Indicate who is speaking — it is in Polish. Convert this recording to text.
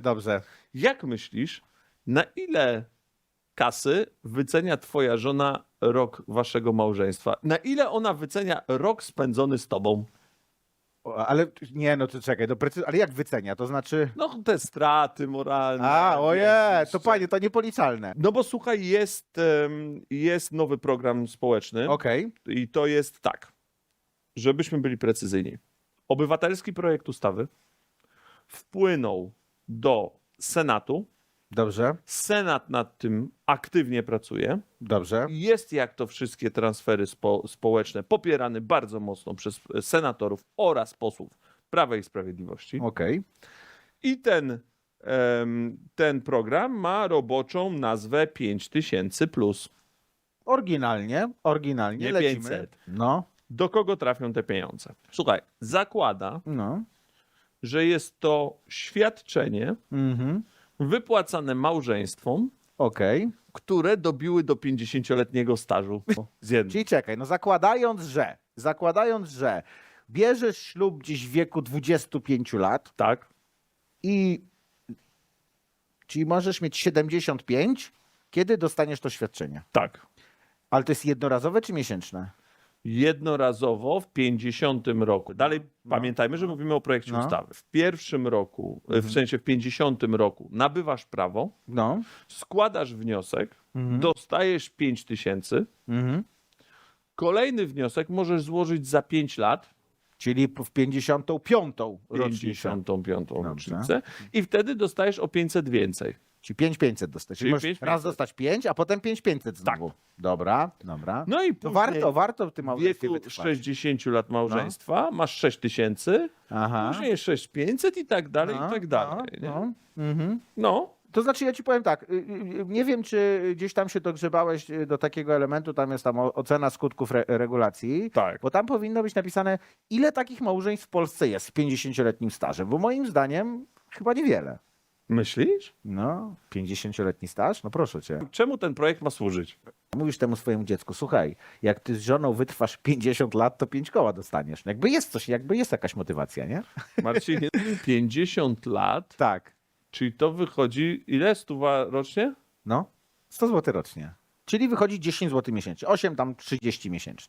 Speaker 1: Dobrze.
Speaker 2: Jak myślisz, na ile kasy wycenia twoja żona rok waszego małżeństwa? Na ile ona wycenia rok spędzony z tobą?
Speaker 1: O, Ale nie, no to czekaj, to precy... ale jak wycenia? To znaczy.
Speaker 2: No te straty moralne.
Speaker 1: A, oje,
Speaker 2: wiesz,
Speaker 1: to panie, to niepoliczalne.
Speaker 2: No bo słuchaj, jest, em, jest nowy program społeczny
Speaker 1: Okej,
Speaker 2: i to jest tak, żebyśmy byli precyzyjni. Obywatelski projekt ustawy wpłynął do Senatu.
Speaker 1: dobrze,
Speaker 2: Senat nad tym aktywnie pracuje.
Speaker 1: dobrze.
Speaker 2: Jest jak to wszystkie transfery spo, społeczne popierany bardzo mocno przez senatorów oraz posłów Prawa i Sprawiedliwości.
Speaker 1: Okej.
Speaker 2: I ten, em, ten program ma roboczą nazwę 5000. Plus.
Speaker 1: Oryginalnie, oryginalnie
Speaker 2: Nie
Speaker 1: lecimy.
Speaker 2: 500.
Speaker 1: No,
Speaker 2: Do kogo trafią te pieniądze? Słuchaj, zakłada,
Speaker 1: no.
Speaker 2: Że jest to świadczenie
Speaker 1: Mhm.
Speaker 2: wypłacane małżeństwom,
Speaker 1: Okej.
Speaker 2: które dobiły do 50-letniego stażu. Z jednym.
Speaker 1: Czyli czekaj, no zakładając, że, zakładając, że bierzesz ślub gdzieś w wieku 25 lat
Speaker 2: Tak,
Speaker 1: i czyli możesz mieć 75, kiedy dostaniesz to świadczenie?
Speaker 2: tak.
Speaker 1: Ale to jest jednorazowe czy miesięczne?
Speaker 2: Jednorazowo w 50 roku. Dalej pamiętajmy, że mówimy o projekcie
Speaker 1: No.
Speaker 2: ustawy. W pierwszym roku, w sensie w 50 roku nabywasz prawo,
Speaker 1: No.
Speaker 2: składasz wniosek,
Speaker 1: Mhm.
Speaker 2: dostajesz 5 tysięcy,
Speaker 1: Mhm.
Speaker 2: kolejny wniosek możesz złożyć za 5 lat,
Speaker 1: Czyli w 55 rocznicę.
Speaker 2: 55
Speaker 1: Dobrze.
Speaker 2: rocznicę i wtedy dostajesz o 500 więcej.
Speaker 1: Czyli 5500 dostać. Czyli
Speaker 2: Czyli
Speaker 1: możesz
Speaker 2: 5500.
Speaker 1: raz dostać 5, a potem 5500 znowu. Dobra, dobra.
Speaker 2: No i
Speaker 1: to
Speaker 2: później
Speaker 1: warto, warto w tym
Speaker 2: w
Speaker 1: małżeństwie
Speaker 2: wieku
Speaker 1: wytrwać.
Speaker 2: 60 lat małżeństwa masz 6 tysięcy,
Speaker 1: Aha.
Speaker 2: później 6500 i tak dalej,
Speaker 1: No,
Speaker 2: i tak dalej. nie?
Speaker 1: No, no. Mhm.
Speaker 2: no.
Speaker 1: To znaczy, ja ci powiem tak, y, y, y, nie wiem, czy gdzieś tam się dogrzebałeś do takiego elementu, tam jest tam ocena skutków re regulacji,
Speaker 2: Tak.
Speaker 1: bo tam powinno być napisane, ile takich małżeństw w Polsce jest z 50-letnim stażem, bo moim zdaniem chyba niewiele.
Speaker 2: Myślisz?
Speaker 1: No, 50-letni staż? No proszę cię.
Speaker 2: Czemu ten projekt ma służyć?
Speaker 1: Mówisz temu swojemu dziecku, słuchaj, jak ty z żoną wytrwasz 50 lat, to 5 koła dostaniesz. Jakby jest coś, jakby jest jakaś motywacja, nie?
Speaker 2: Marcin, 50 lat,
Speaker 1: Tak.
Speaker 2: Czyli to wychodzi ile stuwa rocznie?
Speaker 1: No, 100 zł rocznie. Czyli wychodzi 10 zł miesięcznie, 8 tam 30 miesięcznie.